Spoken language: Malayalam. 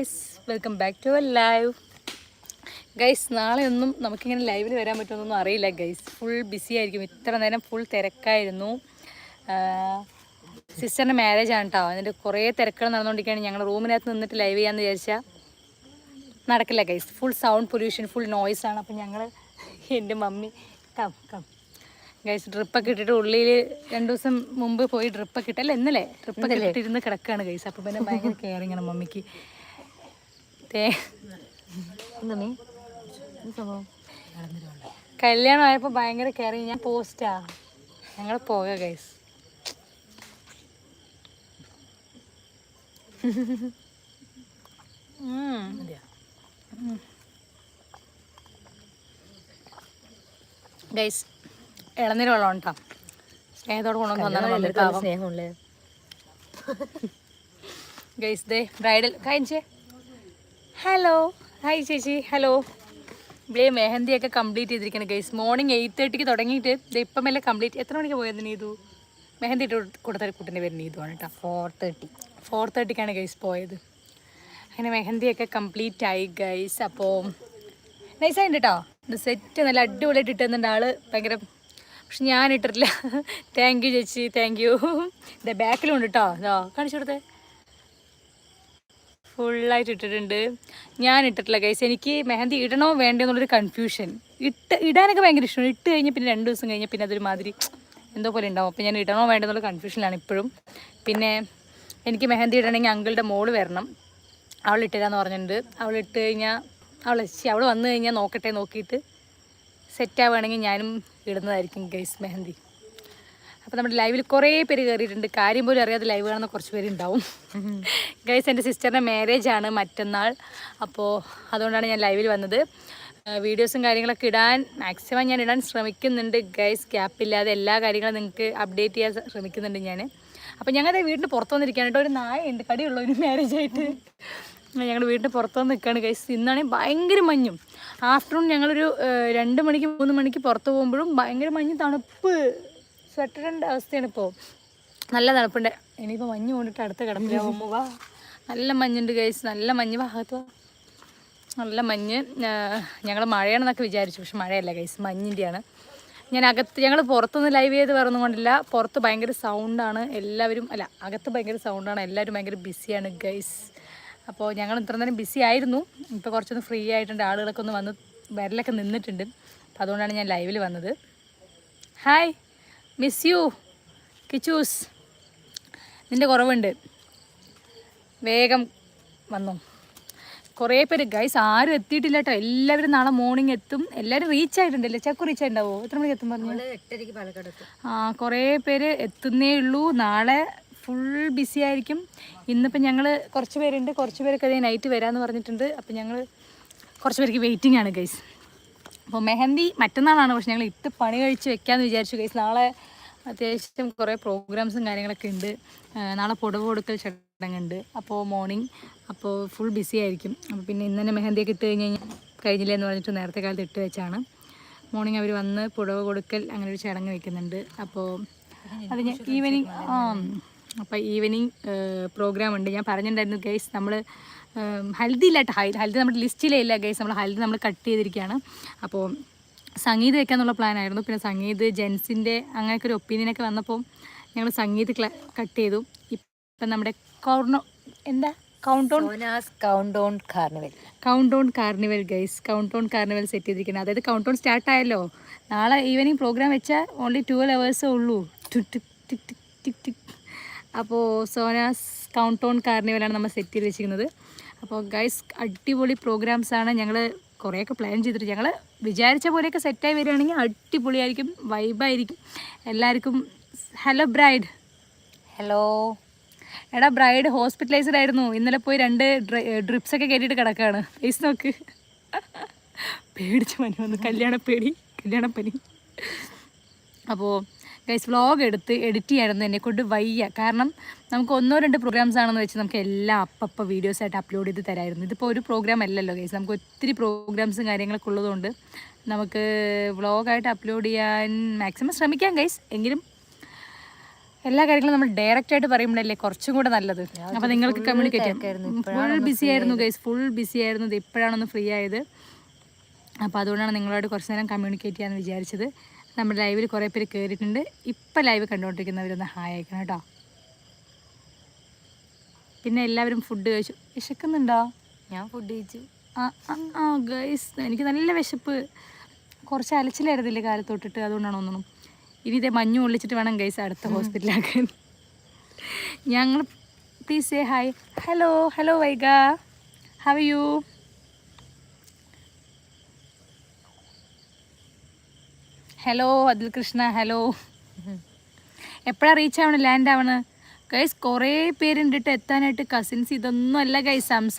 Guys welcome back to a live guys നാളെ ഒന്നും നമുക്കിങ്ങനെ ലൈവിൽ വരാൻ പറ്റുമെന്നൊന്നും അറിയില്ല ഗൈസ്. ഫുൾ ബിസി ആയിരിക്കും. ഇത്ര നേരം ഫുൾ തിരക്കായിരുന്നു. സിസ്റ്ററിന്റെ മാരേജ് ആണ് കേട്ടോ അതിന്റെ കുറേ തിരക്കുകൾ നടന്നുകൊണ്ടിരിക്കുകയാണ്. ഞങ്ങൾ റൂമിനകത്ത് നിന്നിട്ട് ലൈവ് ചെയ്യാമെന്ന് വിചാരിച്ചാൽ നടക്കില്ല guys. Full sound pollution full noise ആണ്. അപ്പം ഞങ്ങൾ എന്റെ മമ്മി കം കം ഗൈസ് ഡ്രിപ്പൊക്കെ ഇട്ടിട്ട് ഉള്ളിൽ രണ്ടു ദിവസം മുമ്പ് പോയി ഡ്രിപ്പൊക്കെ ഇട്ട് അല്ല ഇന്നലെ ഡ്രിപ്പൊക്കെ ഇട്ടിരുന്ന് കിടക്കുകയാണ് ഗൈസ്. അപ്പം പിന്നെ ഭയങ്കര കെയറിങ്ങാണ് മമ്മിക്ക്. കല്യാണം ആയപ്പോൾ ഭയങ്കര കയറി ഞാൻ പോസ്റ്റാ ഞങ്ങൾ പോക ഗൈസ് ഗൈസ് ഇളനീര് വെള്ളം ഉണ്ടാ? സ്നേഹത്തോട് കൊണ്ടുവന്ന് സ്നേഹമുള്ളേ. ഗൈസ് ദേ ബ്രൈഡൽ കഴിഞ്ഞേ. ഹലോ ഹായ് ചേച്ചി. ഹലോ ഇവിടെ മെഹന്തിയൊക്കെ കംപ്ലീറ്റ് ചെയ്തിരിക്കണം ഗൈസ് മോർണിംഗ് എയ്റ്റ് തേർട്ടിക്ക് തുടങ്ങിയിട്ട് ഇപ്പം എല്ലാം കംപ്ലീറ്റ് എത്ര മണിക്ക് പോയത് നീതു? മെഹന്തി ഇട്ട് കൊടുത്ത കുട്ടിന്റെ പേര് നീതു ആണ് കേട്ടോ. ഫോർ തേർട്ടി ഫോർ തേർട്ടിക്കാണ് ഗൈസ് പോയത്. അങ്ങനെ മെഹന്തിയൊക്കെ കംപ്ലീറ്റ് ആയി ഗൈസ് അപ്പോൾ നൈസായിട്ട് കേട്ടോ ഇത് സെറ്റ് നല്ല അടിപൊളിയായിട്ട് ഇട്ടുന്നുണ്ട് ആൾ. ഭയങ്കര പക്ഷെ ഞാൻ ഇട്ടിട്ടില്ല. താങ്ക് യു ചേച്ചി. താങ്ക് യു ഇതേ ബാക്കിലുണ്ട് കേട്ടോ ഇതാ കാണിച്ചു കൊടുത്തേ. ഫുള്ളായിട്ട് ഇട്ടിട്ടുണ്ട്. ഞാൻ ഇട്ടിട്ടില്ല ഗൈസ് എനിക്ക് മെഹന്തി ഇടണോ വേണ്ടോ എന്നുള്ളൊരു കൺഫ്യൂഷൻ ഇട്ട് ഇടാനൊക്കെ ഭയങ്കര ഇഷ്ടമാണ്. ഇട്ട് കഴിഞ്ഞ് പിന്നെ രണ്ട് ദിവസം കഴിഞ്ഞ് പിന്നെ അതൊരു മാതിരി എന്തോ പോലെ ഉണ്ടാവും. അപ്പോൾ ഞാൻ ഇടണോ വേണ്ടോ എന്നുള്ള കൺഫ്യൂഷനിലാണ് ഇപ്പോഴും. പിന്നെ എനിക്ക് മെഹന്തി ഇടണമെങ്കിൽ അങ്കിളുടെ മോൾ വരണം. അവൾ ഇട്ടിരാന്ന് പറഞ്ഞിട്ടുണ്ട്. അവൾ ഇട്ട് കഴിഞ്ഞാൽ അവൾ അവൾ വന്നു കഴിഞ്ഞാൽ നോക്കട്ടെ നോക്കിയിട്ട് സെറ്റ് ആവുകയാണെങ്കിൽ ഞാനും ഇടുന്നതായിരിക്കും ഗൈസ് മെഹന്തി. അപ്പോൾ നമ്മുടെ ലൈവിൽ കുറേ പേര് കയറിയിട്ടുണ്ട് കാര്യം പോലും അറിയാതെ ലൈവ് കാണുന്ന കുറച്ച് പേരുണ്ടാവും ഗൈസ് എന്റെ സിസ്റ്ററിന്റെ മാരേജ് ആണ് മറ്റന്നാൾ. അപ്പോൾ അതുകൊണ്ടാണ് ഞാൻ ലൈവിൽ വന്നത്. വീഡിയോസും കാര്യങ്ങളൊക്കെ ഇടാൻ മാക്സിമം ഞാൻ ഇടാൻ ശ്രമിക്കുന്നുണ്ട്. ഗൈസ് ഗ്യാപ്പില്ലാതെ എല്ലാ കാര്യങ്ങളും നിങ്ങൾക്ക് അപ്ഡേറ്റ് ചെയ്യാൻ ശ്രമിക്കുന്നുണ്ട് ഞാൻ അപ്പോൾ ഞങ്ങളുടെ വീടിന്റെ പുറത്ത് വന്നിരിക്കുകയാണ് കേട്ടോ. ഒരു നായുണ്ട് കടിയുള്ള ഒരു മാരേജ് ആയിട്ട്. ഞങ്ങൾ വീടിന്റെ പുറത്ത് വന്ന് നിൽക്കുകയാണ് ഗൈസ് ഇന്നാണെങ്കിൽ ഭയങ്കര മഞ്ഞും. ആഫ്റ്റർനൂൺ ഞങ്ങളൊരു രണ്ട് മണിക്ക് മൂന്ന് മണിക്ക് പുറത്ത് പോകുമ്പോഴും ഭയങ്കര മഞ്ഞ് തണുപ്പ്. സ്വെറ്ററിന്റെ അവസ്ഥയാണ് ഇപ്പോൾ നല്ല തണുപ്പുണ്ട്. ഇനിയിപ്പോൾ മഞ്ഞ് കൊണ്ടിട്ട് അടുത്ത കിടപ്പിലാവുമ്പോൾ വാ നല്ല മഞ്ഞുണ്ട് ഗൈസ് നല്ല മഞ്ഞ് ഭാഗത്ത് വാ. നല്ല മഞ്ഞ്. ഞങ്ങൾ മഴയാണെന്നൊക്കെ വിചാരിച്ചു. പക്ഷെ മഴയല്ല ഗൈസ് മഞ്ഞിന്റെയാണ് ഞാൻ അകത്ത് ഞങ്ങൾ പുറത്തൊന്നും ലൈവ് ചെയ്ത് കൊണ്ടില്ല. പുറത്ത് ഭയങ്കര സൗണ്ടാണ് എല്ലാവരും അല്ല അകത്ത് ഭയങ്കര സൗണ്ടാണ് എല്ലാവരും ഭയങ്കര ബിസിയാണ് ഗൈസ് അപ്പോൾ ഞങ്ങൾ ഇത്ര നേരം ബിസി ആയിരുന്നു. ഇപ്പോൾ കുറച്ചൊന്ന് ഫ്രീ ആയിട്ടുണ്ട്. ആളുകളൊക്കെ ഒന്ന് വന്ന് വരലൊക്കെ നിന്നിട്ടുണ്ട്. അപ്പോൾ അതുകൊണ്ടാണ് ഞാൻ ലൈവിൽ വന്നത്. ഹായ് മിസ് യു കിച്ചൂസ് നിന്റെ കുറവുണ്ട്. വേഗം വന്നു. കുറേ പേര് ഗൈസ് ആരും എത്തിയിട്ടില്ല കേട്ടോ എല്ലാവരും നാളെ മോർണിംഗ് എത്തും. എല്ലാവരും റീച്ച് ആയിട്ടുണ്ടല്ലേ? ചക്കു റീച്ച് ആയിട്ടുണ്ടാവോ? എത്ര മണിക്ക് എത്തും പറഞ്ഞു? ആ കുറേ പേര് എത്തുന്നേ ഉള്ളൂ. നാളെ ഫുൾ ബിസി ആയിരിക്കും. ഇന്നിപ്പോൾ ഞങ്ങൾ കുറച്ച് പേരുണ്ട്. കുറച്ച് പേരൊക്കെ നൈറ്റ് വരാമെന്ന് പറഞ്ഞിട്ടുണ്ട്. അപ്പോൾ ഞങ്ങൾ കുറച്ച് പേർക്ക് വെയിറ്റിംഗ് ആണ് ഗൈസ് അപ്പോൾ മെഹന്തി മറ്റന്നാളാണ്. പക്ഷെ ഞങ്ങൾ ഇട്ട് പണി കഴിച്ച് വെക്കാമെന്ന് വിചാരിച്ചു. കേസ് നാളെ അത്യാവശ്യം കുറേ പ്രോഗ്രാംസും കാര്യങ്ങളൊക്കെ ഉണ്ട്. നാളെ പുടവ് കൊടുക്കൽ ചടങ്ങുണ്ട്. അപ്പോൾ മോർണിംഗ് അപ്പോൾ ഫുൾ ബിസി ആയിരിക്കും. അപ്പോൾ പിന്നെ ഇന്ന് തന്നെ മെഹന്തിയൊക്കെ ഇട്ട് കഴിഞ്ഞ് കഴിഞ്ഞാൽ കഴിഞ്ഞില്ല എന്ന് പറഞ്ഞിട്ട് നേരത്തെ കാലത്ത് ഇട്ട് വെച്ചാണ്. മോർണിംഗ് അവർ വന്ന് പുടവ് കൊടുക്കൽ അങ്ങനെ ഒരു ചടങ്ങ് വെക്കുന്നുണ്ട്. അപ്പോൾ അത് ഞാൻ ഈവനിങ് അപ്പോൾ ഈവനിങ് പ്രോഗ്രാം ഉണ്ട്. ഞാൻ പറഞ്ഞിട്ടുണ്ടായിരുന്നു ഗൈസ് നമ്മൾ ഹൽദി ഇല്ല ഹൈ- ഹൽദി നമ്മുടെ ലിസ്റ്റിലേ ഇല്ല ഗൈസ് നമ്മൾ ഹൽദി നമ്മൾ കട്ട് ചെയ്തിരിക്കുകയാണ് അപ്പോൾ സംഗീത് വെക്കാന്നുള്ള പ്ലാനായിരുന്നു പിന്നെ സംഗീത് ജെൻസിന്റെ അങ്ങനെയൊക്കെ ഒരു ഒപ്പീനിയനൊക്കെ വന്നപ്പോൾ ഞങ്ങൾ സംഗീത് കട്ട് ചെയ്തു. ഇപ്പം നമ്മുടെ കോർണോ എന്താ? Count on count on carnival count on carnival guys count on carnival set ചെയ്തിരിക്കുന്നത് അതായത് കൗണ്ട് ഓൺ സ്റ്റാർട്ട് ആയല്ലോ. നാളെ ഈവനിങ് പ്രോഗ്രാം വെച്ചാൽ ഓൺലി ട്വൽവ് അവേഴ്സേ ഉള്ളൂ. Tick tick tick tick tick. അപ്പോൾ സോനാസ് കൗണ്ട് ഓൺ കാർണിവലാണ് നമ്മൾ സെറ്റ് ചെയ്ത് വെച്ചിരിക്കുന്നത് അപ്പോൾ ഗൈസ് അടിപൊളി പ്രോഗ്രാംസ് ആണ്. ഞങ്ങൾ കുറേയൊക്കെ പ്ലാൻ ചെയ്തിട്ട് ഞങ്ങൾ വിചാരിച്ച പോലെയൊക്കെ സെറ്റായി വരികയാണെങ്കിൽ അടിപൊളിയായിരിക്കും വൈബായിരിക്കും എല്ലാവർക്കും ഹലോ ബ്രൈഡ് ഹലോ എടാ ബ്രൈഡ് ഹോസ്പിറ്റലൈസ്ഡ് ആയിരുന്നു. ഇന്നലെ പോയി രണ്ട് ഡ്രിപ്സ് ഒക്കെ കയറ്റിയിട്ട് കിടക്കുകയാണ് ഫേസ് നോക്ക്. പേടിച്ച് പനി വന്നു കല്യാണ പേടി കല്യാണപ്പനി. അപ്പോൾ ഗൈസ് വ്ലോഗ് എടുത്ത് എഡിറ്റ് ചെയ്യണമെന്ന് എന്നെ കൊണ്ട് വയ്യ. കാരണം നമുക്ക് ഒന്നോ രണ്ട് പ്രോഗ്രാംസ് ആണെന്ന് വെച്ച് നമുക്ക് എല്ലാം അപ്പപ്പോൾ വീഡിയോസ് ആയിട്ട് അപ്ലോഡ് ചെയ്ത് തരായിരുന്നു. ഇതിപ്പോൾ ഒരു പ്രോഗ്രാം അല്ലല്ലോ ഗൈസ് നമുക്ക് ഒത്തിരി പ്രോഗ്രാംസും കാര്യങ്ങളൊക്കെ ഉള്ളതുകൊണ്ട് നമുക്ക് വ്ളോഗായിട്ട് അപ്ലോഡ് ചെയ്യാൻ മാക്സിമം ശ്രമിക്കാം ഗൈസ് എങ്കിലും എല്ലാ കാര്യങ്ങളും നമ്മൾ ഡയറക്റ്റ് ആയിട്ട് പറയുമ്പോഴല്ലേ കുറച്ചും കൂടെ നല്ലത്. അപ്പോൾ നിങ്ങൾക്ക് കമ്മ്യൂണിക്കേറ്റ് ഫുൾ ബിസി ആയിരുന്നു. ഗൈസ് ഫുൾ ബിസി ആയിരുന്നു ഇത് ഇപ്പോഴാണൊന്ന് ഫ്രീ ആയത്. അപ്പോൾ അതുകൊണ്ടാണ് നിങ്ങളോട് കുറച്ച് നേരം കമ്മ്യൂണിക്കേറ്റ് ചെയ്യാമെന്ന് വിചാരിച്ചത്. നമ്മുടെ ലൈവിൽ കുറേ പേര് കയറിയിട്ടുണ്ട് ഇപ്പം ലൈവ് കണ്ടുകൊണ്ടിരിക്കുന്നവരൊന്ന് ഹായ് അയക്കണം കേട്ടോ. പിന്നെ എല്ലാവരും ഫുഡ് കഴിച്ചു. വിശക്കുന്നുണ്ടോ? ഞാൻ ഫുഡ് കഴിച്ചു. ആ ഗൈസ് എനിക്ക് നല്ല വിശപ്പ്. കുറച്ച് അലച്ചിലായിരുന്നില്ലേ കാലത്ത് തൊട്ടിട്ട് അതുകൊണ്ടാണ് ഒന്നും ഇനി ഇതേ മഞ്ഞ് ഒളിച്ചിട്ട് വേണം ഗൈസ് അടുത്ത ഹോസ്പിറ്റലാക്കാൻ ഞങ്ങൾ please say hi hello hello Vaiga. How you hello അതിൽ കൃഷ്ണ ഹലോ എപ്പോഴാണ് റീച്ച് ആവണം ലാൻഡ് ആവണം? ഗൈസ് കുറേ പേരുണ്ടിട്ട് എത്താനായിട്ട് കസിൻസ് ഇതൊന്നും അല്ല ഗൈസ് സംസാരം